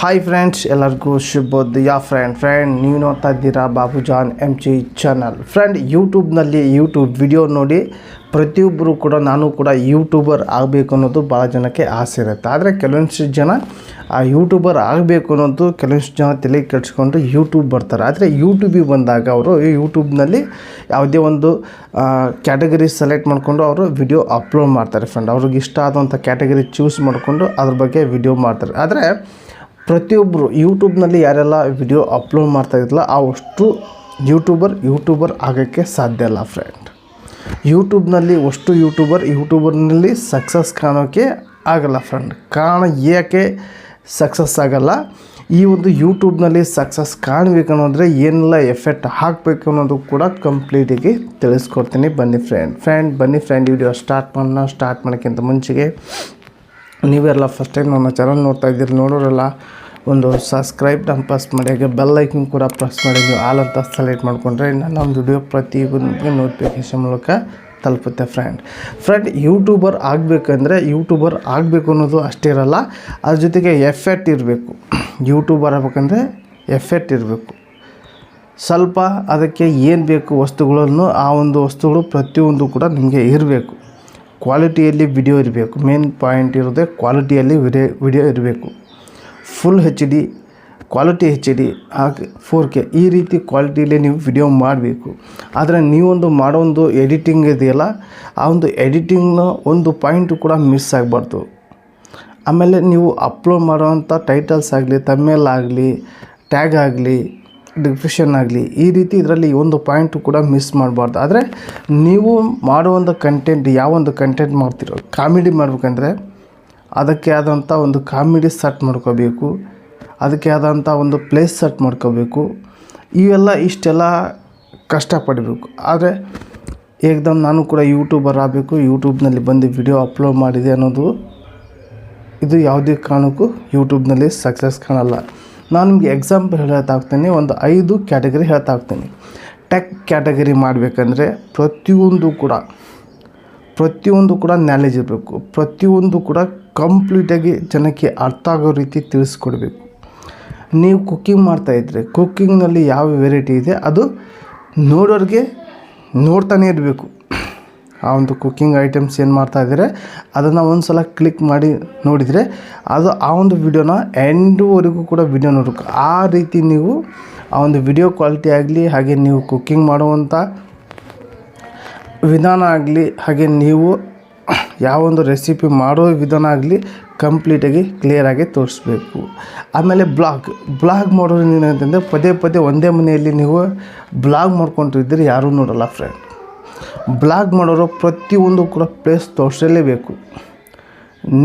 Hi friends ಎಲ್ಲರಿಗೂ ಶುಭೋದಯ friend friend ನೀವು ನೋಡ್ತಾ ಇದ್ದೀರಾ Babujan M G channel friend ಯೂಟ್ಯೂಬ್ನಲ್ಲಿ ಯೂಟ್ಯೂಬ್ ವಿಡಿಯೋ ನೋಡಿ ಪ್ರತಿಯೊಬ್ಬರು ಕೂಡ ನಾನು ಕೂಡ ಯೂಟ್ಯೂಬರ್ ಆಗಬೇಕು ಅನ್ನೋದು ಭಾಳ ಜನಕ್ಕೆ ಆಸೆ ಇರುತ್ತೆ. ಆದರೆ ಕೆಲವೊಂದಿಷ್ಟು ಜನ, ಆ ಯೂಟ್ಯೂಬರ್ ಆಗಬೇಕು ಅನ್ನೋದು ಕೆಲವೊಂದಿಷ್ಟು ಜನ ತಲೆ ಕೆಡಿಸ್ಕೊಂಡು ಯೂಟ್ಯೂಬ್ ಬರ್ತಾರೆ. ಆದರೆ ಯೂಟ್ಯೂಬಿಗೆ ಬಂದಾಗ ಅವರು ಯೂಟ್ಯೂಬ್ನಲ್ಲಿ ಯಾವುದೇ ಒಂದು ಕ್ಯಾಟಗರಿ ಸೆಲೆಕ್ಟ್ ಮಾಡಿಕೊಂಡು ಅವರು ವಿಡಿಯೋ ಅಪ್ಲೋಡ್ ಮಾಡ್ತಾರೆ. ಫ್ರೆಂಡ್ ಅವ್ರಿಗೆ ಇಷ್ಟ ಆದಂಥ ಕ್ಯಾಟಗರಿ ಚೂಸ್ ಮಾಡಿಕೊಂಡು ಅದ್ರ ಬಗ್ಗೆ ವಿಡಿಯೋ ಮಾಡ್ತಾರೆ. ಆದರೆ ಪ್ರತಿಯೊಬ್ಬರು ಯೂಟ್ಯೂಬ್ನಲ್ಲಿ ಯಾರೆಲ್ಲ ವಿಡಿಯೋ ಅಪ್ಲೋಡ್ ಮಾಡ್ತಾ ಇದ್ರಲ್ಲ ಆ ಅಷ್ಟು ಯೂಟ್ಯೂಬರ್ ಯೂಟ್ಯೂಬರ್ ಆಗೋಕ್ಕೆ ಸಾಧ್ಯ ಇಲ್ಲ ಫ್ರೆಂಡ್ ಯೂಟ್ಯೂಬ್ನಲ್ಲಿ ಅಷ್ಟು ಯೂಟ್ಯೂಬರ್ ಯೂಟ್ಯೂಬರ್ನಲ್ಲಿ ಸಕ್ಸಸ್ ಕಾಣೋಕ್ಕೆ ಆಗಲ್ಲ ಫ್ರೆಂಡ್ ಕಾರಣ ಏಕೆ ಸಕ್ಸಸ್ ಆಗಲ್ಲ? ಈ ಒಂದು ಯೂಟ್ಯೂಬ್ನಲ್ಲಿ ಸಕ್ಸಸ್ ಕಾಣಬೇಕು ಅನ್ನೋದ್ರೆ ಏನೆಲ್ಲ ಎಫೆಕ್ಟ್ ಹಾಕಬೇಕು ಅನ್ನೋದು ಕೂಡ ಕಂಪ್ಲೀಟಿಗೆ ತಿಳಿಸ್ಕೊಡ್ತೀನಿ. ಬನ್ನಿ ಫ್ರೆಂಡ್ ಫ್ರೆಂಡ್ ಬನ್ನಿ ಫ್ರೆಂಡ್ ವಿಡಿಯೋ ಸ್ಟಾರ್ಟ್ ಮಾಡೋಣ. ಸ್ಟಾರ್ಟ್ ಮಾಡೋಕ್ಕಿಂತ ಮುಂಚೆಗೆ ನೀವೆಲ್ಲ ಫಸ್ಟ್ ಟೈಮ್ ನನ್ನ ಚಾನಲ್ ನೋಡ್ತಾ ಇದ್ದೀರಿ, ನೋಡೋರೆಲ್ಲ ಒಂದು ಸಬ್ಸ್ಕ್ರೈಬ್ ನಮ್ಮ ಪ್ರೆಸ್ ಬೆಲ್ ಐಕನ್ ಕೂಡ ಪ್ರೆಸ್ ಮಾಡಿ, ನೀವು ಆಲ್ ಅಂತ ಸೆಲೆಕ್ಟ್ ಮಾಡಿಕೊಂಡ್ರೆ ನಾನು ಒಂದು ವಿಡಿಯೋ ಪ್ರತಿಯೊಂದು ನೋಟಿಫಿಕೇಶನ್ ಮೂಲಕ ತಲುಪುತ್ತೆ ಫ್ರೆಂಡ್ ಫ್ರೆಂಡ್ ಯೂಟ್ಯೂಬರ್ ಆಗಬೇಕಂದ್ರೆ ಯೂಟ್ಯೂಬರ್ ಆಗಬೇಕು ಅನ್ನೋದು ಅಷ್ಟೇ ಇರಲ್ಲ, ಅದ್ರ ಜೊತೆಗೆ ಎಫೆಕ್ಟ್ ಇರಬೇಕು. ಯೂಟ್ಯೂಬರ್ ಆಗ್ಬೇಕಂದ್ರೆ ಎಫೆಕ್ಟ್ ಇರಬೇಕು. ಸ್ವಲ್ಪ ಅದಕ್ಕೆ ಏನು ಬೇಕು ವಸ್ತುಗಳನ್ನು, ಆ ಒಂದು ವಸ್ತುಗಳು ಪ್ರತಿಯೊಂದು ಕೂಡ ನಿಮಗೆ ಇರಬೇಕು. ಕ್ವಾಲಿಟಿಯಲ್ಲಿ ವಿಡಿಯೋ ಇರಬೇಕು. ಮೇನ್ ಪಾಯಿಂಟ್ ಇರೋದೇ ಕ್ವಾಲಿಟಿಯಲ್ಲಿ ವಿಡಿಯೋ ವಿಡಿಯೋ ಇರಬೇಕು. Full H D quality H D ಹಾಗೆ ಫೋರ್ ಕೆ ಈ ರೀತಿ ಕ್ವಾಲಿಟಿಯಲ್ಲಿ ನೀವು ವಿಡಿಯೋ ಮಾಡಬೇಕು. ಆದರೆ ನೀವೊಂದು ಮಾಡೋ ಒಂದು ಎಡಿಟಿಂಗ್ ಇದೆಯಲ್ಲ, ಆ ಒಂದು ಎಡಿಟಿಂಗ್ನ ಒಂದು ಪಾಯಿಂಟು ಕೂಡ ಮಿಸ್ ಆಗಬಾರ್ದು. ಆಮೇಲೆ ನೀವು ಅಪ್ಲೋಡ್ ಮಾಡೋವಂಥ ಟೈಟಲ್ಸ್ ಆಗಲಿ ತಮ್ಮೇಲ್ ಆಗಲಿ ಟ್ಯಾಗ್ ಆಗಲಿ ಡಿಸ್ಕ್ರಿಪ್ಷನ್ ಆಗಲಿ, ಈ ರೀತಿ ಇದರಲ್ಲಿ ಒಂದು ಪಾಯಿಂಟು ಕೂಡ ಮಿಸ್ ಮಾಡಬಾರ್ದು. ಆದರೆ ನೀವು ಮಾಡುವಂಥ ಕಂಟೆಂಟ್ ಯಾವೊಂದು ಕಂಟೆಂಟ್ ಮಾಡ್ತಿರೋ ಕಾಮಿಡಿ ಮಾಡಬೇಕಂದ್ರೆ ಅದಕ್ಕೆ ಆದಂಥ ಒಂದು ಕಾಮಿಡಿ ಸೆಟ್ ಮಾಡ್ಕೋಬೇಕು, ಅದಕ್ಕೆ ಆದಂಥ ಒಂದು ಪ್ಲೇಸ್ ಸೆಟ್ ಮಾಡ್ಕೋಬೇಕು. ಇವೆಲ್ಲ ಇಷ್ಟೆಲ್ಲ ಕಷ್ಟಪಡಬೇಕು. ಆದರೆ ಏಕ್ದಮ್ ನಾನು ಕೂಡ ಯೂಟ್ಯೂಬರ್ ಆಗಬೇಕು ಯೂಟ್ಯೂಬ್ನಲ್ಲಿ ಬಂದು ವಿಡಿಯೋ ಅಪ್ಲೋಡ್ ಮಾಡಿದೆ ಅನ್ನೋದು, ಇದು ಯಾವುದೇ ಕಾರಣಕ್ಕೂ ಯೂಟ್ಯೂಬ್ನಲ್ಲಿ ಸಕ್ಸಸ್ ಕಾಣಲ್ಲ. ನಾನು ನಿಮಗೆ ಎಕ್ಸಾಂಪಲ್ ಹೇಳ್ತಾಗ್ತೀನಿ ಒಂದು ಐದು ಕ್ಯಾಟಗರಿ ಹೇಳ್ತಾ ಹೋಗ್ತೀನಿ. ಟೆಕ್ ಕ್ಯಾಟಗರಿ ಮಾಡಬೇಕಂದ್ರೆ ಪ್ರತಿಯೊಂದು ಕೂಡ ಪ್ರತಿಯೊಂದು ಕೂಡ ನಾಲೆಜ್ ಇರಬೇಕು, ಪ್ರತಿಯೊಂದು ಕೂಡ ಕಂಪ್ಲೀಟಾಗಿ ಜನಕ್ಕೆ ಅರ್ಥ ಆಗೋ ರೀತಿ ತಿಳಿಸ್ಕೊಡ್ಬೇಕು. ನೀವು ಕುಕ್ಕಿಂಗ್ ಮಾಡ್ತಾಯಿದ್ರೆ ಕುಕ್ಕಿಂಗ್ನಲ್ಲಿ ಯಾವ ವೆರೈಟಿ ಇದೆ, ಅದು ನೋಡೋರಿಗೆ ನೋಡ್ತಾನೆ ಇರಬೇಕು. ಆ ಒಂದು ಕುಕ್ಕಿಂಗ್ ಐಟಮ್ಸ್ ಏನು ಮಾಡ್ತಾ ಇದ್ದಾರೆ, ಅದನ್ನು ಒಂದು ಸಲ ಕ್ಲಿಕ್ ಮಾಡಿ ನೋಡಿದರೆ, ಅದು ಆ ಒಂದು ವಿಡಿಯೋನ ಎಂಡುವರೆಗೂ ಕೂಡ ವಿಡಿಯೋ ನೋಡಬೇಕು. ಆ ರೀತಿ ನೀವು ಆ ಒಂದು ವಿಡಿಯೋ ಕ್ವಾಲಿಟಿ ಆಗಲಿ, ಹಾಗೆ ನೀವು ಕುಕ್ಕಿಂಗ್ ಮಾಡುವಂಥ ವಿಧಾನ ಆಗಲಿ, ಹಾಗೆ ನೀವು ಯಾವ ಒಂದು ರೆಸಿಪಿ ಮಾಡೋ ವಿಧಾನ ಆಗಲಿ ಕಂಪ್ಲೀಟಾಗಿ ಕ್ಲಿಯರಾಗಿ ತೋರಿಸ್ಬೇಕು. ಆಮೇಲೆ ಬ್ಲಾಗ್ ಬ್ಲಾಗ್ ಮಾಡೋದ್ರಿಂದ ಏನಂತಂದರೆ, ಪದೇ ಪದೇ ಒಂದೇ ಮನೆಯಲ್ಲಿ ನೀವು ಬ್ಲಾಗ್ ಮಾಡ್ಕೊಂಡಿದ್ರೆ ಯಾರೂ ನೋಡೋಲ್ಲ ಫ್ರೆಂಡ್ ಬ್ಲಾಗ್ ಮಾಡೋರು ಪ್ರತಿಯೊಂದು ಕೂಡ ಪ್ಲೇಸ್ ತೋರಿಸಲೇಬೇಕು.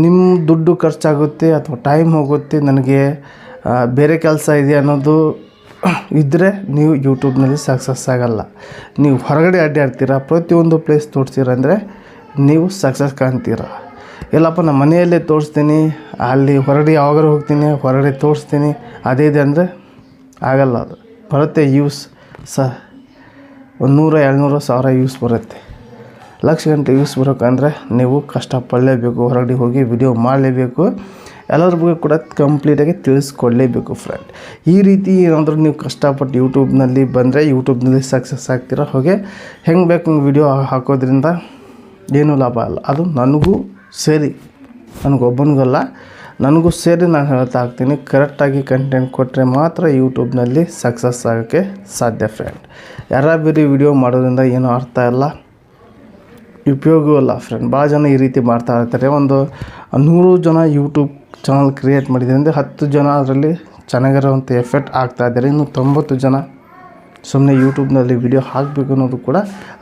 ನಿಮ್ಮ ದುಡ್ಡು ಖರ್ಚಾಗುತ್ತೆ ಅಥವಾ ಟೈಮ್ ಹೋಗುತ್ತೆ, ನನಗೆ ಬೇರೆ ಕೆಲಸ ಇದೆ ಅನ್ನೋದು ಇದ್ದರೆ ನೀವು ಯೂಟ್ಯೂಬ್ನಲ್ಲಿ ಸಕ್ಸಸ್ ಆಗಲ್ಲ. ನೀವು ಹೊರಗಡೆ ಅಡ್ಡಾಡ್ತೀರ ಪ್ರತಿಯೊಂದು ಪ್ಲೇಸ್ ತೋರಿಸ್ತೀರ ಅಂದರೆ ನೀವು ಸಕ್ಸಸ್ ಕಾಣ್ತೀರ. ಇಲ್ಲಪ್ಪ ನಮ್ಮ ಮನೆಯಲ್ಲೇ ತೋರಿಸ್ತೀನಿ, ಅಲ್ಲಿ ಹೊರಗಡೆ ಯಾವಾಗಾರು ಹೋಗ್ತೀನಿ ಹೊರಗಡೆ ತೋರಿಸ್ತೀನಿ, ಅದೇ ಇದೆ ಅಂದರೆ ಆಗಲ್ಲ ಅದು. ಬರುತ್ತೆ ಯೂಸ್ ಸ ಒಂದು ನೂರು ಸಾವಿರ ಯೂಸ್ ಬರುತ್ತೆ. ಲಕ್ಷ ಗಂಟೆ ಯೂಸ್ ಬರೋಕ್ಕಂದ್ರೆ ನೀವು ಕಷ್ಟಪಡಲೇಬೇಕು, ಹೊರಗಡೆ ಹೋಗಿ ವಿಡಿಯೋ ಮಾಡಲೇಬೇಕು. ಎಲ್ಲರ ಬಗ್ಗೆ ಕೂಡ ಕಂಪ್ಲೀಟಾಗಿ ತಿಳಿಸ್ಕೊಡ್ಲೇಬೇಕು ಫ್ರೆಂಡ್ ಈ ರೀತಿ ಏನಾದರೂ ನೀವು ಕಷ್ಟಪಟ್ಟು ಯೂಟ್ಯೂಬ್ನಲ್ಲಿ ಬಂದರೆ ಯೂಟ್ಯೂಬ್ನಲ್ಲಿ ಸಕ್ಸಸ್ ಆಗ್ತೀರ ಹಾಗೆ ಹೆಂಗೆ ಬೇಕು ವಿಡಿಯೋ ಹಾಕೋದ್ರಿಂದ ಏನೂ ಲಾಭ ಅಲ್ಲ ಅದು ನನಗೂ ಸರಿ ನನಗೊಬ್ಬನಿಗಲ್ಲ ನನಗೂ ಸೇರಿ ನಾನು ಹೇಳ್ತಾ ಹಾಕ್ತೀನಿ ಕರೆಕ್ಟಾಗಿ ಕಂಟೆಂಟ್ ಕೊಟ್ಟರೆ ಮಾತ್ರ ಯೂಟ್ಯೂಬ್ನಲ್ಲಿ ಸಕ್ಸಸ್ ಆಗೋಕ್ಕೆ ಸಾಧ್ಯ ಫ್ರೆಂಡ್ ಯಾರ ಬೇರೆ ವಿಡಿಯೋ ಮಾಡೋದ್ರಿಂದ ಏನೂ ಅರ್ಥ ಇಲ್ಲ. ಉಪಯೋಗವೂ ಅಲ್ಲ ಫ್ರೆಂಡ್ ಭಾಳ ಜನ ಈ ರೀತಿ ಮಾಡ್ತಾ ಇರ್ತಾರೆ. ಒಂದು ನೂರು ಜನ ಯೂಟ್ಯೂಬ್ ಚಾನಲ್ ಕ್ರಿಯೇಟ್ ಮಾಡಿದ್ರಿಂದ ಹತ್ತು ಜನ ಅದರಲ್ಲಿ ಚೆನ್ನಾಗಿರೋವಂಥ ಎಫೆಕ್ಟ್ ಆಗ್ತಾ ಇದ್ದಾರೆ. ಇನ್ನು ತೊಂಬತ್ತು ಜನ ಸುಮ್ಮನೆ ಯೂಟ್ಯೂಬ್ನಲ್ಲಿ ವಿಡಿಯೋ ಹಾಕಬೇಕು ಅನ್ನೋದು ಕೂಡ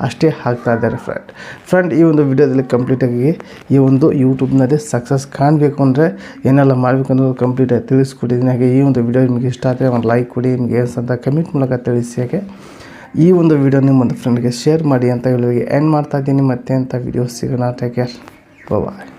ಅಷ್ಟೇ ಹಾಕ್ತಾ ಇದ್ದಾರೆ ಫ್ರೆಂಡ್. ಫ್ರೆಂಡ್, ಈ ಒಂದು ವಿಡಿಯೋದಲ್ಲಿ ಕಂಪ್ಲೀಟಾಗಿ ಈ ಒಂದು ಯೂಟ್ಯೂಬ್ನಲ್ಲಿ ಸಕ್ಸಸ್ ಕಾಣಬೇಕು ಅಂದರೆ ಏನೆಲ್ಲ ಮಾಡಬೇಕು ಅನ್ನೋದು ಕಂಪ್ಲೀಟಾಗಿ ತಿಳಿಸ್ಕೊಟ್ಟಿದ್ದೀನಿ. ಹಾಗೆ ಈ ಒಂದು ವಿಡಿಯೋ ನಿಮಗೆ ಇಷ್ಟ ಆದರೆ ಒಂದು ಲೈಕ್ ಕೊಡಿ, ನಿಮಗೆ ಅಂತ ಕಮೆಂಟ್ ಮೂಲಕ ತಿಳಿಸಿ. ಹಾಗೆ ಈ ಒಂದು ವಿಡಿಯೋ ನಿಮ್ಮ ಒಂದು ಫ್ರೆಂಡ್ಗೆ ಶೇರ್ ಮಾಡಿ ಅಂತ ಹೇಳಿ ಎಂಡ್ ಮಾಡ್ತಾ ಇದ್ದೀನಿ. ಮತ್ತೆ ಅಂತ ವಿಡಿಯೋ ಸಿಗೋಣ. Take care bye